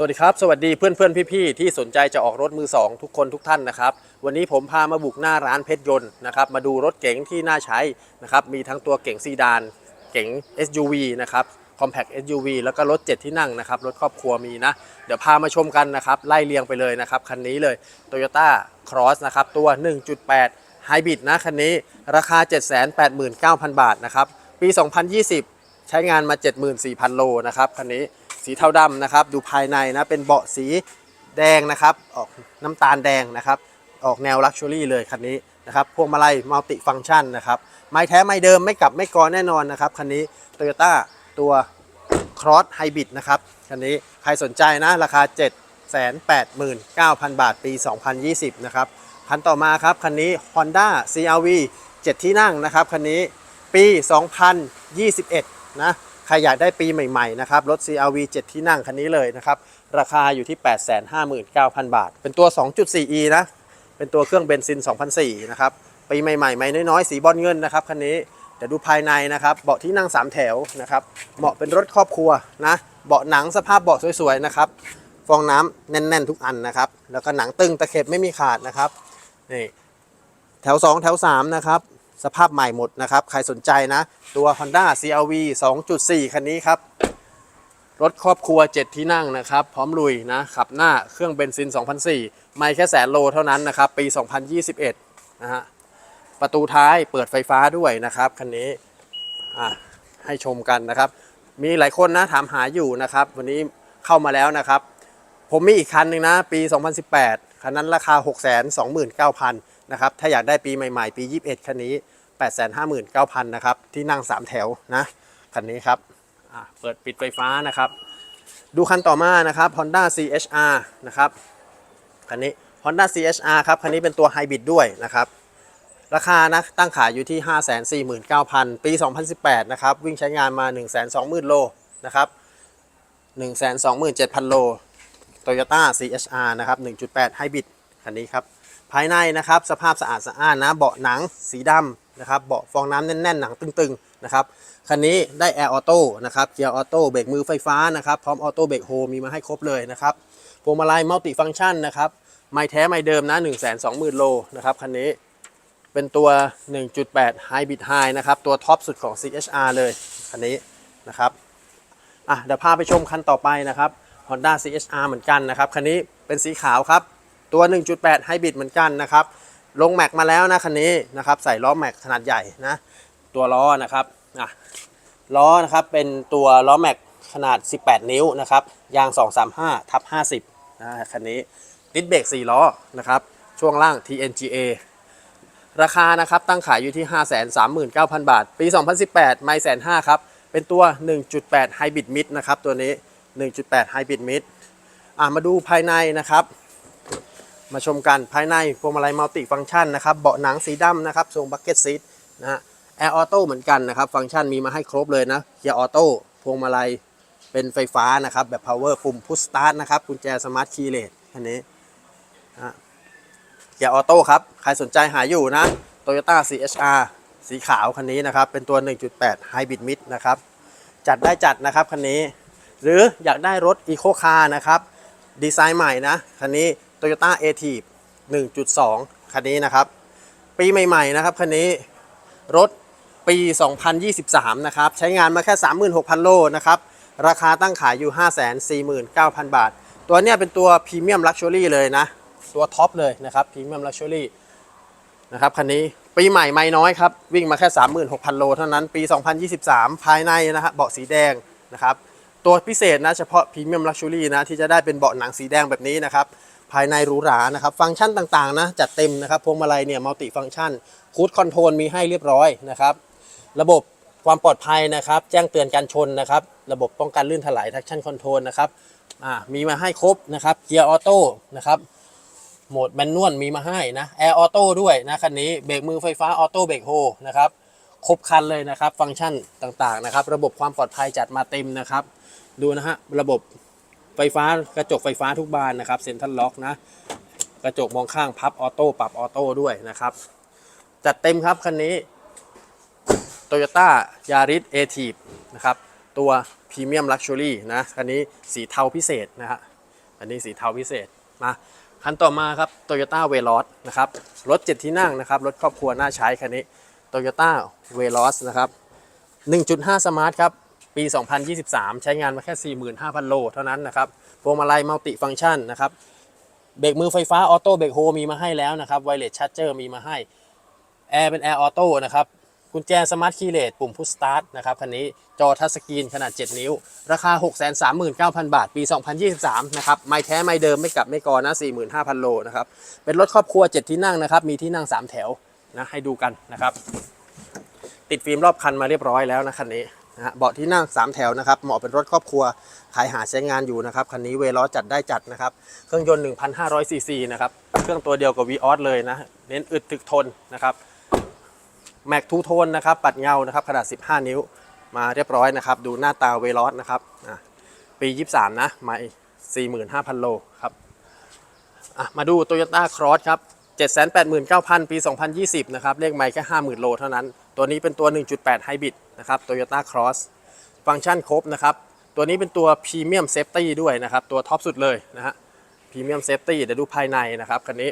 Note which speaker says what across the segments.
Speaker 1: สวัสดีครับ สวัสดีเพื่อนเพื่อนๆพี่ๆที่สนใจจะออกรถมือ 2 ทุกคนทุกท่านนะครับ วันนี้ผมพามาบุกหน้าร้านเพชรยนต์นะครับ มาดูรถเก๋งที่น่าใช้นะครับ มีทั้งตัวเก๋งซีดาน เก๋ง SUV นะครับ Compact SUV แล้วก็รถ 7 ที่นั่งนะครับ รถครอบครัวมีนะ เดี๋ยวพามาชมกันนะครับ ไล่เรียงไปเลยนะครับ คันนี้เลย Toyota Cross นะครับ ตัว 1.8 Hybrid นะคันนี้ราคา 789,000 บาทนะครับ ปี 2020 ใช้งานมา 74,000 โลนะครับคันนี้ สีเทาดำนะครับ ดูภายในนะเป็นเบาะสีแดงนะครับ ออกน้ำตาลแดงนะครับ ออกแนวลักชัวรี่เลยคันนี้นะครับพวงมาลัยมัลติฟัง c t ชันนะครับไม้แท้ไม้เดิมไม่กลับไม่กรอแน่นอนนะครับคันนี้ Toyota ตัว Cross Hybrid นะครับคันนี้ใครสนใจนะราคา 789,000 บาทปี 2020 นะครับคันต่อมาครับคันนี้ Honda CRV 7 ที่นั่งนะครับคันนี้ปี 2021 นะ ใครอยากได้ปีใหม่ๆนะครับรถ CRV 7 ที่นั่งคันนี้เลยนะครับ ราคาอยู่ที่ 859,000 บาท เป็นตัว 2.4e นะ เป็นตัวเครื่องเบนซิน 2004นะครับ ปีใหม่ๆใหม่น้อยๆ สีบอลเงินนะครับคันนี้เดี๋ยวดูภายในนะครับ เบาะที่นั่ง 3 แถวนะครับ เหมาะเป็นรถครอบครัวนะ เบาะหนังสภาพเบาะสวยๆนะครับ ฟองน้ำแน่นๆทุกอันนะครับ แล้วก็หนังตึงตะเข็บไม่มีขาดนะครับ นี่ แถว 2 แถว 3 นะครับ สภาพใหม่หมดนะครับ ใครสนใจนะ ตัว Honda CRV 2.4 คันนี้ครับ รถครอบครัว 7 ที่นั่งนะครับ พร้อมลุยนะ ขับหน้าเครื่องเบนซิน 2004 ไม่แค่แสนโลเท่านั้นนะครับ ปี 2021 นะฮะ ประตูท้ายเปิดไฟฟ้าด้วยนะครับคันนี้ อะ ให้ชมกันนะครับ มีหลายคนนะถามหาอยู่นะครับ วันนี้เข้ามาแล้วนะครับ ผมมีอีกคันหนึ่งนะ ปี 2018 คันนั้นราคา 629,000 นะครับ ถ้าอยากได้ปีใหม่ ๆ ปี 21 คันนี้ 859,000 นะครับ ที่นั่ง 3 แถวนะ คันนี้ครับเปิดปิดไฟฟ้านะครับ ดูคันต่อมานะครับ Honda CHR นะครับ คันนี้ Honda CHR ครับ คันนี้เป็นตัวไฮบริดด้วยนะครับ ราคานะตั้งขายอยู่ที่ 549,000 ปี 2018 นะครับ วิ่งใช้งานมา 120,000 โลนะครับ127,000 โล Toyota CHR นะครับ 1.8 Hybrid คันนี้ครับ ภายในนะครับสภาพสะอาดสะอ้านนะเบาะหนังสีดำนะครับเบาะฟองน้ำแน่นๆ หนังตึงๆนะครับคันนี้ได้ Air Auto นะครับเกียร์ออโต้เบรกมือไฟฟ้านะครับพร้อมออโต้เบรกโฮมีมาให้ครบเลยนะครับพวงมาลัยมัลติฟัง c t ชันนะครับไม่แท้ไม่เดิมนะ 120,000 โลนะครับคันนี้เป็นตัว 1.8 Hybrid High นะครับ ตัวท็อปสุดของ CHR เลย คันนี้นะครับอะเดี๋ยวพาไปชมคันต่อไปนะครับ Honda CHR เหมือนกันนะครับ คันนี้เป็นสีขาวครับ ตัว 1.8 Hybrid เหมือนกันนะครับ ลงแม็กมาแล้วนะคันนี้นะครับ ใส่ล้อแม็กขนาดใหญ่นะ ตัวล้อนะครับอะล้อนะครับเป็นตัวล้อแม็กขนาด 18 นิ้วนะครับ ยาง 235ทับ50นะคันนี้ดิสเบรก4ล้อนะครับ ช่วงล่าง TNGA ราคานะครับตั้งขายอยู่ที่ 539,000 บาท ปี 2018 ไม่แสนห้าครับ เป็นตัว 1.8 Hybrid Mid นะครับ ตัวนี้ 1.8 Hybrid Mid อะมาดูภายในนะครับ มาชมกันภายในพวงมาลัยมัลติฟัง c t ชันนะครับเบาะหนังสีดำนะครับทรงบักเก็ตซีทนะฮะแอร์ออโต้เหมือนกันนะครับ ฟังก์ชันมีมาให้ครบเลยนะเกียร์ออโต้พวงมาลัยเป็นไฟฟ้านะครับ แบบ power ปุ่มพุชสตาร์ทนะครับกุญแจสมาร์ทคีย์เลสอันนี้เกียร์ออโต้ครับ ใครสนใจหาอยู่นะ Toyota CHR สีขาวคันนี้นะครับ เป็นตัว 1.8 Hybrid Mid นะครับ จัดได้จัดนะครับคันนี้ หรืออยากได้รถ Eco Car นะครับ ดีไซน์ใหม่นะคันนี้ Toyota a t i v 1.2 คันนี้นะครับ ปีใหม่ ๆ นะครับ คันนี้รถปี 2023 นะครับ ใช้งานมาแค่ 36,000 โลนะครับ ราคาตั้งขายอยู่ 549,000 บาท ตัวเนี้ยเป็นตัวพรีเมียมลักชัวรี่เลยนะ ตัวท็อปเลยนะครับพรีเมียมลักชัวรี่นะครับคันนี้ปีใหม่ไม่น้อยครับ วิ่งมาแค่ 36,000 โลเท่านั้นปี 2023 ภายในนะฮะเบาะสีแดงนะครับ ตัวพิเศษนะเฉพาะพรีเมียมลักชัวรี่นะที่จะได้เป็นเบาะหนังสีแดงแบบนี้นะครับ ภายในหรูหรานะครับ ฟังก์ชันต่างๆนะจัดเต็มนะครับ พวงมาลัยเนี่ยมัลติฟังก์ชันคูดคอนโทรลมีให้เรียบร้อยนะครับ ระบบความปลอดภัยนะครับ แจ้งเตือนการชนนะครับ ระบบป้องกันลื่นถลาย traction control นะครับมีมาให้ครบนะครับ เกียร์ออโต้นะครับโหมดแมนนวลมีมาให้นะแอร์ออโต้ด้วยนะคันนี้เบรกมือไฟฟ้าออโต้เบรกโฮนะครับครบคันเลยนะครับ ฟังก์ชันต่างๆนะครับ ระบบความปลอดภัยจัดมาเต็มนะครับ ดูนะฮะระบบ ไฟฟ้ากระจกไฟฟ้าทุกบานนะครับเซ็นทรัลล็อกนะ กระจกมองข้างพับออโต้ปรับออโต้ด้วยนะครับ จัดเต็มครับคันนี้ Toyota Yaris a t i v นะครับ ตัวพรีเมียมลักชัวรี่นะคันนี้สีเทาพิเศษนะฮะอันนี้สีเทาพิเศษมาคันต่อมาครับ Toyota v e l o s นะครับรถ 7 ที่นั่งนะครับรถครอบครัวน่าใช้คันนี้ Toyota v e l o s นะครับ 1.5สมาร์ทครับ ปี 2023 ใช้งานมาแค่ 45,000 โลเท่านั้นนะครับพวงมาลัยมัลติฟัง c t ชันนะครับเบรกมือไฟฟ้าออโต้เบรกโฮมีมาให้แล้วนะครับไวเลสชาร์เจอร์มีมาให้แอร์เป็นแอร์ออโต้นะครับกุญแจสมาร์ทคีย์เลสปุ่มพุชสตาร์ทนะครับคันนี้จอทัชสกรีนขนาด 7 นิ้ว ราคา 639,000 บาท ปี 2023 นะครับไม่แท้ไม่เดิมไม่กลับไม่กอนนะ45,000 โลนะครับเป็นรถครอบครัว 7 ที่นั่งนะครับ มีที่นั่ง 3 แถวนะให้ดูกันนะครับ ติดฟิล์มรอบคันมาเรียบร้อยแล้วนะคันนี้ นะฮะเบาะที่นั่ง 3 แถวนะครับเหมาะเป็นรถครอบครัวขายหาใช้งานอยู่นะครับคันนี้เวล้อจัดได้จัดนะครับ เครื่องยนต์ 1,500ซีซีนะครับเครื่องตัวเดียวกับ v ีออสเลยนะเน้นอึดถึกทนนะครับแม็กทูโทนนะครับปัดเงานะครับขนาด 15 นิ้วมาเรียบร้อยนะครับ ดูหน้าตาเวลอสนะครับอะปี 23 นะไม่45,000 โลครับมาดู Toyota Cross ครับ 789,000 ปี 2020 นะครับเลขไม่แค่ 50,000 โลเท่านั้น ตัวนี้เป็นตัว 1.8 Hybrid นะครับ Toyota Cross ฟังก์ชันครบนะครับ ตัวนี้เป็นตัว Premium Safety ด้วยนะครับ ตัวท็อปสุดเลยนะฮะ Premium Safety เดี๋ยวดูภายในนะครับคันนี้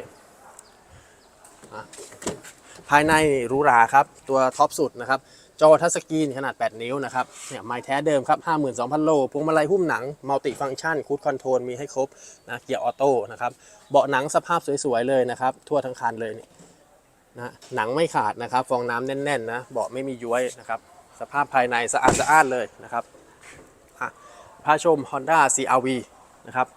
Speaker 1: ภายในหรูหราครับ ตัวท็อปสุดนะครับ จอทัชสกรีนขนาด 8 นิ้วนะครับ เนี่ยไม้แท้เดิมครับ 52,000 โล พวงมาลัยหุ้มหนัง มัลติฟัง c t ชันคูดคอนโทรลมีให้ครบนะเกียร์ออโต้นะครับ เบาะหนังสภาพสวยๆเลยนะครับ ทั่วทั้งคันเลยนี่นะหนังไม่ขาดนะครับ ฟองน้ำแน่นๆนะ เบาะไม่มีย้วยนะครับ สภาพภายในสะอาดสะอ้านเลยนะครับอะพาชม Honda CRV นะครับ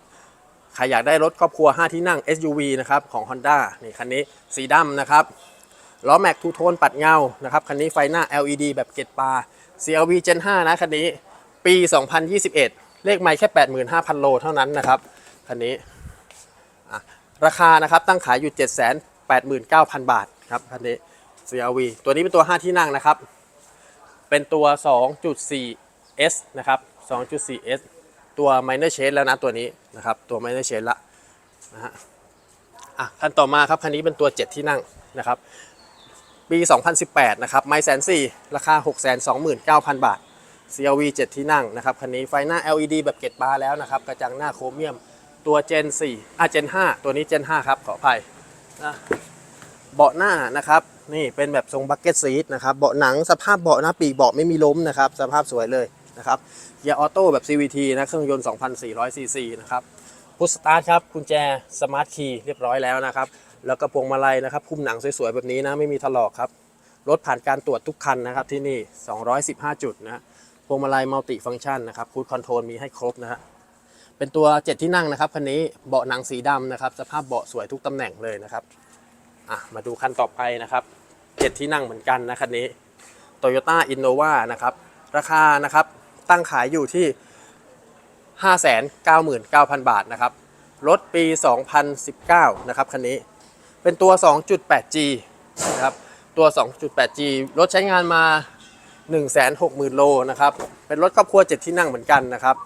Speaker 1: ใครอยากได้รถครอบครัว 5 ที่นั่ง SUV นะครับของ Honda นี่คันนี้สีดำนะครับล้อแม็กทูโทนปัดเงานะครับคันนี้ไฟหน้า LED แบบเกตปา CRV Gen 5 นะคันนี้ปี 2021 เลขไม่แค่ 85,000 โลเท่านั้นนะครับคันนี้ราคานะครับตั้งขายอยู่ 789,000 บาทครับคันนี้ CRV ตัวนี้เป็นตัว 5 ที่นั่งนะครับ เป็นตัว 2.4S นะครับ 2.4S ตัว minor change แล้วนะตัวนี้นะครับ ตัว minor change ละนะฮะอะคันต่อมาครับ คันนี้เป็นตัว 7 ที่นั่งนะครับ ปี 2018 นะครับ ไม่แสนสี่ราคา 629,000 บาท CRV 7 ที่นั่งนะครับ คันนี้ไฟหน้า LED แบบเกตบาร์แล้วนะครับ กระจังหน้าโครเมียม ตัว Gen 4อะ Gen 5 ตัวนี้ Gen 5 ครับ ขออภัยนะ เบาะหน้านะครับนี่เป็นแบบทรงบักเก็ตซีทนะครับเบาะหนังสภาพเบาะหน้าปีกเบาะไม่มีล้มนะครับสภาพสวยเลยนะครับเกียร์ออโต้แบบ CVT นะเครื่องยนต์ 2,400 ซีซีนะครับพุชสตาร์ทครับกุญแจสมาร์ทคีย์เรียบร้อยแล้วนะครับแล้วก็พวงมาลัยนะครับพุ่มหนังสวยๆแบบนี้นะไม่มีถลอกครับรถผ่านการตรวจทุกคันนะครับที่นี่ 215 จุดนะพวงมาลัยมัลติฟัง c t ชันนะครับคูดคอนโทรลมีให้ครบนะฮะเป็นตัว 7 ที่นั่งนะครับคันนี้เบาะหนังสีดำนะครับสภาพเบาะสวยทุกตำแหน่งเลยนะครับ อะมาดูคันต่อไปนะครับ7ที่นั่งเหมือนกันนะคันนี้ Toyota Innova นะครับ ราคานะครับตั้งขายอยู่ที่ 599,000 บาทนะครับ รถปี 2019 นะครับคันนี้ เป็นตัว 2.8G นะครับ ตัว 2.8G รถใช้งานมา 160,000 โลนะครับ เป็นรถครอบครัว 7 ที่นั่งเหมือนกันนะครับ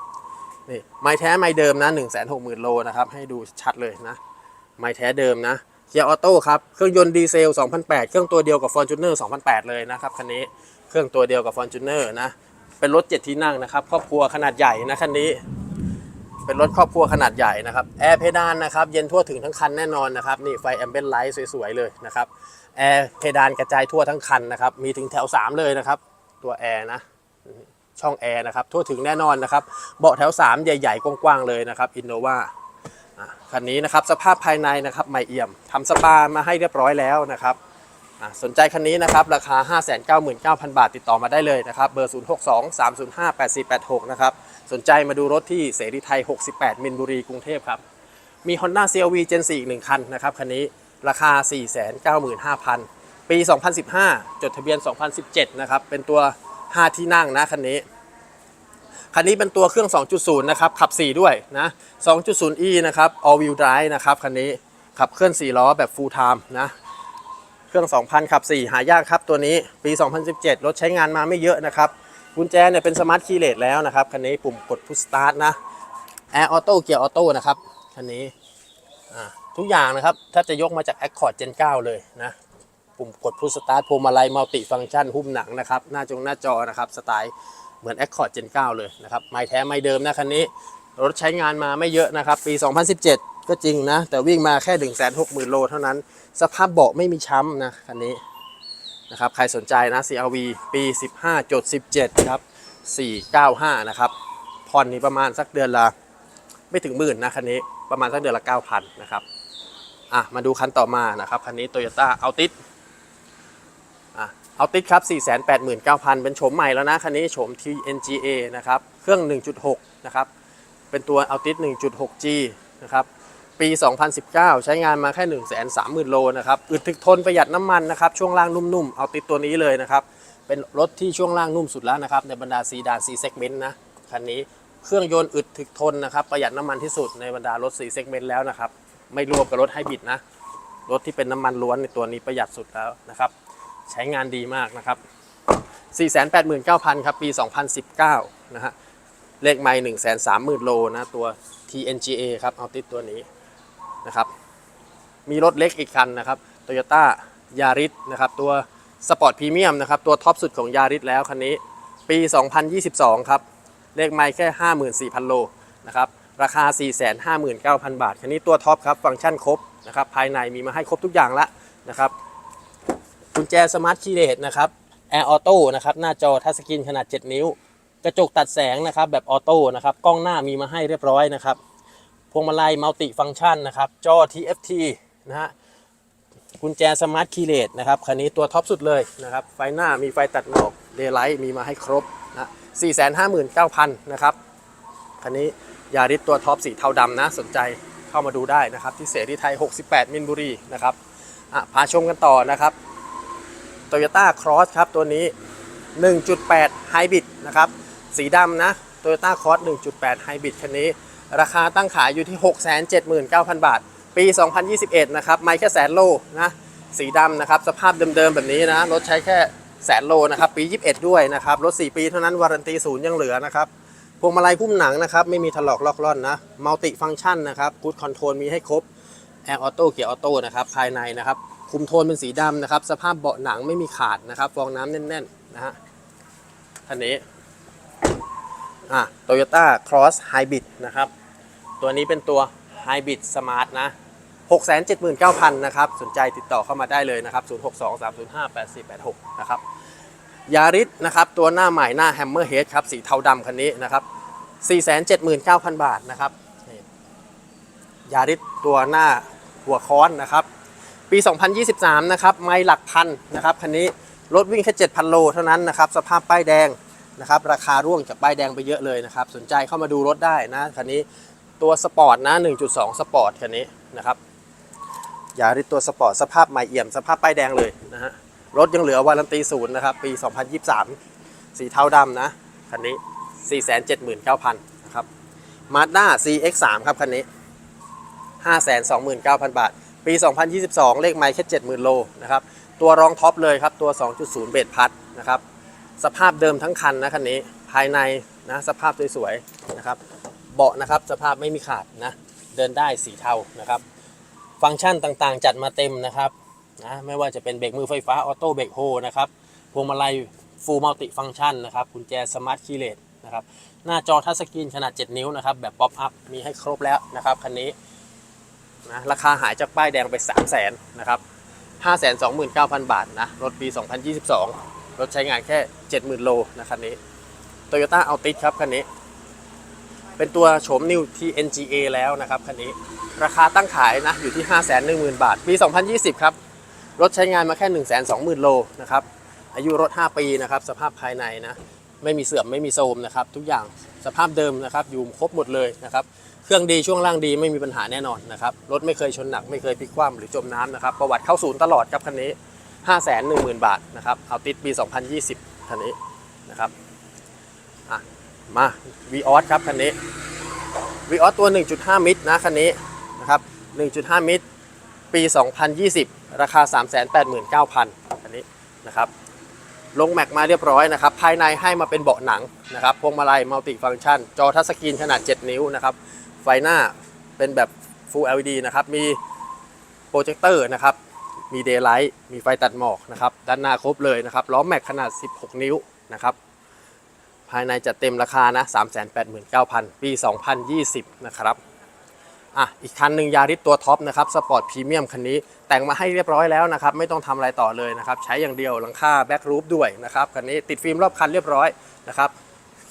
Speaker 1: นี่ ไม้แท้ไม้เดิมนะ 160,000 โลนะครับ ให้ดูชัดเลยนะ ไม้แท้เดิมนะ กียร์ออโต้ครับ เครื่องยนต์ดีเซล 2008 เครื่องตัวเดียวกับ Fortuner 2008 เลยนะครับคันนี้ เครื่องตัวเดียวกับ Fortuner นะ เป็นรถ 7 ที่นั่งนะครับ ครอบครัวขนาดใหญ่นะคันนี้ เป็นรถครอบครัวขนาดใหญ่นะครับ แอร์เพดานนะครับ เย็นทั่วถึงทั้งคันแน่นอนนะครับ นี่ไฟแอมเบนไลท์สวยๆเลยนะครับ แอร์เพดานกระจายทั่วทั้งคันนะครับ มีถึงแถว 3 เลยนะครับ ตัวแอร์นะ ช่องแอร์นะครับ ทั่วถึงแน่นอนนะครับ เบาะแถว 3 ใหญ่ ๆ กว้างๆเลยนะครับอินโนวา คันนี้นะครับสภาพภายในนะครับใหม่เอี่ยมทำสปามาให้เรียบร้อยแล้วนะครับสนใจคันนี้นะครับราคา 599,000 บาทติดต่อมาได้เลยนะครับเบอร์ 0623058486 นะครับสนใจมาดูรถที่เสรีไทย 68 มินบุรีกรุงเทพครับมี Honda CRV Gen 4 อีกหนึ่งคันนะครับคันนี้ราคา 495,000 ปี 2015 จดทะเบียน 2017 นะครับเป็นตัว 5 ที่นั่งนะคันนี้ คันนี้เป็นตัวเครื่อง 2.0 นะครับ ขับ 4 ด้วยนะ 2.0e นะครับ all wheel drive นะครับคันนี้ขับเคลื่อน 4 ล้อแบบ full time นะ เครื่อง 2,000 ขับ 4 หายากครับตัวนี้ปี 2017 รถใช้งานมาไม่เยอะนะครับกุญแจเนี่ยเป็นสมาร์ทคีย์เลสแล้วนะครับคันนี้ปุ่มกดพุชสตาร์ทนะแอร์ออโต้เกียร์ออโต้นะครับคันนี้ทุกอย่างนะครับถ้าจะยกมาจาก Accord Gen 9 เลยนะปุ่มกดพุชสตาร์ทพวงมาลัยมัลติฟัง c t ชันหุ้มหนังนะครับ หน้าจงหน้าจอนะครับสไตล์ เหมือน Accord Gen 9 เลยนะครับไม่แท้ไม่เดิมนะคันนี้ รถใช้งานมาไม่เยอะนะครับ ปี 2017 ก็จริงนะ แต่วิ่งมาแค่ 1 6 0 0 0 0 โลเท่านั้น สภาพเบาะไม่มีช้ำนะคันนี้นะครับใครสนใจนะ CRV ปี 15จด17 ครับ 495 นะครับผ่อนนี่ประมาณสักเดือนละไม่ถึงหมื่นนะคันนี้ประมาณสักเดือนละ 9,000 นะครับอะมาดูคันต่อมานะครับคันนี้ Toyota Altis เอะ Altis ครับ 489,000 เป็นโฉมใหม่แล้วนะ คันนี้โฉม TNGA นะครับ เครื่อง 1.6 นะครับ เป็นตัว Altis 1.6G นะครับ ปี 2019 ใช้งานมาแค่ 130,000 โลนะครับ อึดถึกทนประหยัดน้ำมันนะครับ ช่วงล่างนุ่มๆ เอาติดตัวนี้เลยนะครับ เป็นรถที่ช่วงล่างนุ่มสุดแล้วนะครับ ในบรรดาซีดาน C segment นะ คันนี้ เครื่องยนต์อึดถึกทนนะครับ ประหยัดน้ำมันที่สุดในบรรดารถ C segment แล้วนะครับ ไม่รวมกับรถไฮบริดนะ รถที่เป็นน้ำมันล้วนในตัวนี้ประหยัดสุดแล้วนะครับ ใช้งานดีมากนะครับ 489,000 ครับ ปี 2019 นะฮะ เลขไมล์130,000 โลนะตัว TNGA ครับ เอาติดตัวนี้นะครับ มีรถเล็กอีกคันนะครับ Toyota Yaris นะครับ ตัวสปอร์ตพรีเมียมนะครับ ตัวท็อปสุดของ Yaris แล้วคันนี้ ปี 2022 ครับ เลขไมล์แค่ 54,000 โลนะครับ ราคา 459,000 บาท คันนี้ตัวท็อปครับ ฟังก์ชันครบนะครับ ภายในมีมาให้ครบทุกอย่างล้วนะครับ กุญแจสมาร์ทคีย์เลสนะครับแอร์ออโต้นะครับหน้าจอทัชสกรีนขนาด 7 นิ้ว กระจกตัดแสงนะครับแบบออโต้นะครับกล้องหน้ามีมาให้เรียบร้อยนะครับพวงมาลัยมัลติฟังก์ชันนะครับจอ TFT นะฮะกุญแจสมาร์ทคีย์เลสนะครับคันนี้ตัวท็อปสุดเลยนะครับไฟหน้ามีไฟตัดหมอกเดย์ไลท์มีมาให้ครบนะ459,000นะครับคันนี้ยาริสตัวท็อปสีเทาดำนะสนใจเข้ามาดูได้นะครับที่เสรีไทย 68 มินบุรีนะครับอะพาชมกันต่อนะครับ Toyota Cross ครับตัวนี้ 1.8 Hybrid นะครับ สีดำนะ Toyota Cross 1.8 Hybrid คันนี้ ราคาตั้งขายอยู่ที่ 679,000 บาท ปี 2021 นะครับ ไม่แค่แสนโลนะ สีดำนะครับ สภาพเดิมๆ แบบนี้นะ รถใช้แค่แสนโลนะครับ ปี 21 ด้วยนะครับ รถ 4 ปีเท่านั้น วารันตีศูนย์ยังเหลือนะครับ พวงมาลัยพุ่มหนังนะครับ ไม่มีถลอกลอกล่อนนะ มัลติฟังก์ชันนะครับกูดคอนโทรลมีให้ครบ แอร์ออโต้เกียร์ออโต้นะครับ ภายในนะครับ คุมโทนเป็นสีดำนะครับ สภาพเบาะหนังไม่มีขาดนะครับ ฟองน้ำแน่นๆนะฮะคันนี้อะ Toyota Cross Hybrid นะครับ ตัวนี้เป็นตัว Hybrid Smart นะ 679,000 นะครับ สนใจติดต่อเข้ามาได้เลยนะครับ 062-305-8486 นะครับยาริสนะครับ ตัวหน้าใหม่หน้า Hammerhead ครับ สีเทาดำคันนี้นะครับ 479,000 บาทนะครับยาริสตัวหน้าหัวค้อนนะครับ ปี 2023 นะครับไม่หลักพันนะครับคันนี้รถวิ่งแค่ 7,000 โลเท่านั้นนะครับสภาพป้ายแดงนะครับราคาร่วงจากป้ายแดงไปเยอะเลยนะครับสนใจเข้ามาดูรถได้นะคันนี้ตัวสปอร์ตนะ 1.2 สปอร์ตคันนี้นะครับยาริตัวสปอร์ตสภาพใหม่เอี่ยมสภาพป้ายแดงเลยนะฮะรถยังเหลือวารันตีศูนย์นะครับปี 2023 สีเทาดำนะคันนี้ 479,000นะครับมาด้า CX3 ครับคันนี้ 529,000 บาท ปี 2022 เลขไมล์แค่70,000 โลนะครับ ตัวรองท็อปเลยครับ ตัว 2.0 เบรพัดนะครับ สภาพเดิมทั้งคันนะคันนี้ ภายในนะสภาพสวยๆนะครับ เบาะนะครับสภาพไม่มีขาดนะ เดินได้สีเทานะครับ ฟังก์ชันต่างๆ จัดมาเต็มนะครับนะไม่ว่าจะเป็นเบรกมือไฟฟ้าออโต้เบรกโฮนะครับ พวงมาลัยฟูลมัลติฟังก์ชันนะครับกุญแจสมาร์ทคีย์เลสนะครับ หน้าจอทัชสกรีนขนาด 7 นิ้วนะครับ แบบป๊อปอัพมีให้ครบแล้วนะครับคันนี้ นะราคาหายจากป้ายแดงไป 3 0 0แสนนะครับ529,000 บาทนะรถปี 2022 รถใช้งานแค่ 70,000 โลนะคันนี้ Toyota Altis ครับคันนี้ เป็นตัวโฉม New TNGA แล้วนะครับคันนี้ ราคาตั้งขายนะอยู่ที่ 510,000 บาท ปี 2020 ครับ รถใช้งานมาแค่ 120,000 โลนะครับ อายุรถ 5 ปีนะครับ สภาพภายในนะ ไม่มีเสื่อมไม่มีโทรมนะครับ ทุกอย่างสภาพเดิมนะครับอยู่ครบหมดเลยนะครับ เครื่องดีช่วงล่างดีไม่มีปัญหาแน่นอนนะครับรถไม่เคยชนหนักไม่เคยพลิกคว่ำหรือจมน้ำนะครับประวัติเข้าศูนย์ตลอดครับคันนี้ 5 1 0 0 0 0 บาทนะครับเอาติดปี 2020 คันนี้นะครับอะมา v ีออสครับคันนี้ v ีออสตัว 1.5 มิตรนะคันนี้นะครับ 1.5 มิตรปี 2020 ราคา 389,000คันนี้นะครับลงแม็กมาเรียบร้อยนะครับ ภายในให้มาเป็นเบาะหนังนะครับพวงมาลัยมัลติฟังก์ชัน จอทัชสกรีนขนาด 7 นิ้วนะครับ ไฟหน้าเป็นแบบ Full LED นะครับ มีโปรเจคเตอร์นะครับ มีเดย์ไลท์มีไฟตัดหมอกนะครับ ด้านหน้าครบเลยนะครับ ล้อแม็กขนาด 16 นิ้วนะครับ ภายในจะเต็มราคานะ 389,000 ปี 2020 นะครับอะอีกคันหนึ่งยาริสตัวท็อปนะครับสปอร์ตพรีเมียมคันนี้แต่งมาให้เรียบร้อยแล้วนะครับ ไม่ต้องทำอะไรต่อเลยนะครับ ใช้อย่างเดียวหลังคาแบ็กรูฟด้วยนะครับคันนี้ติดฟิล์มรอบคันเรียบร้อยนะครับ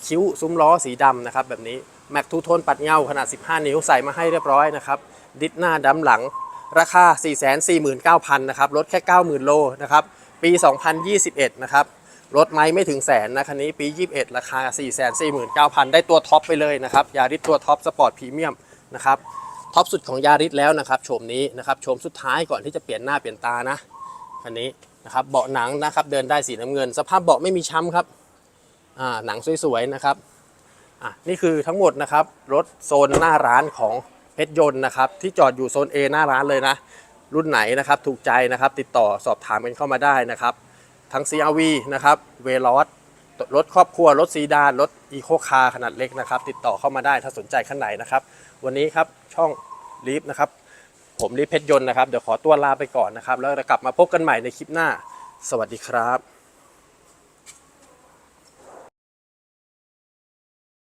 Speaker 1: คิ้วซุ้มล้อสีดำนะครับแบบนี้ แม็กทูโทนปัดเงาขนาด 15 นิ้วใส่มาให้เรียบร้อยนะครับ ดิสหน้าดำหลัง ราคา 449,000นะครับลดแค่ 90,000 โลนะครับปี 2021 นะครับรถไม่ไม่ถึงแสนนะคันนี้ปี 21 ราคา 449,000 ได้ตัวท็อปไปเลยนะครับยาริสตัวท็อปสปอร์ตพรีเมียมนะครับท็อปสุดของยาริสแล้วนะครับโฉมนี้นะครับโฉมสุดท้ายก่อนที่จะเปลี่ยนหน้าเปลี่ยนตานะคันนี้นะครับเบาะหนังนะครับเดินได้สีน้ำเงิน สภาพเบาะไม่มีช้ำครับอ่าหนังสวยๆนะครับ อะนี่คือทั้งหมดนะครับรถโซนหน้าร้านของเพชรยนต์นะครับที่จอดอยู่โซน A หน้าร้านเลยนะ รุ่นไหนนะครับถูกใจนะครับติดต่อสอบถามกันเข้ามาได้นะครับ ทั้ง CRV นะครับเวลอสรถครอบครัว รถซีดาน รถอีโคคาร์ขนาดเล็กนะครับ ติดต่อเข้ามาได้ถ้าสนใจขั้นไหนนะครับ วันนี้ครับช่องลีฟนะครับ ผมลีฟเพชรยนต์นะครับ เดี๋ยวขอตัวลาไปก่อนนะครับ แล้วเรากลับมาพบกันใหม่ในคลิปหน้า สวัสดีครับ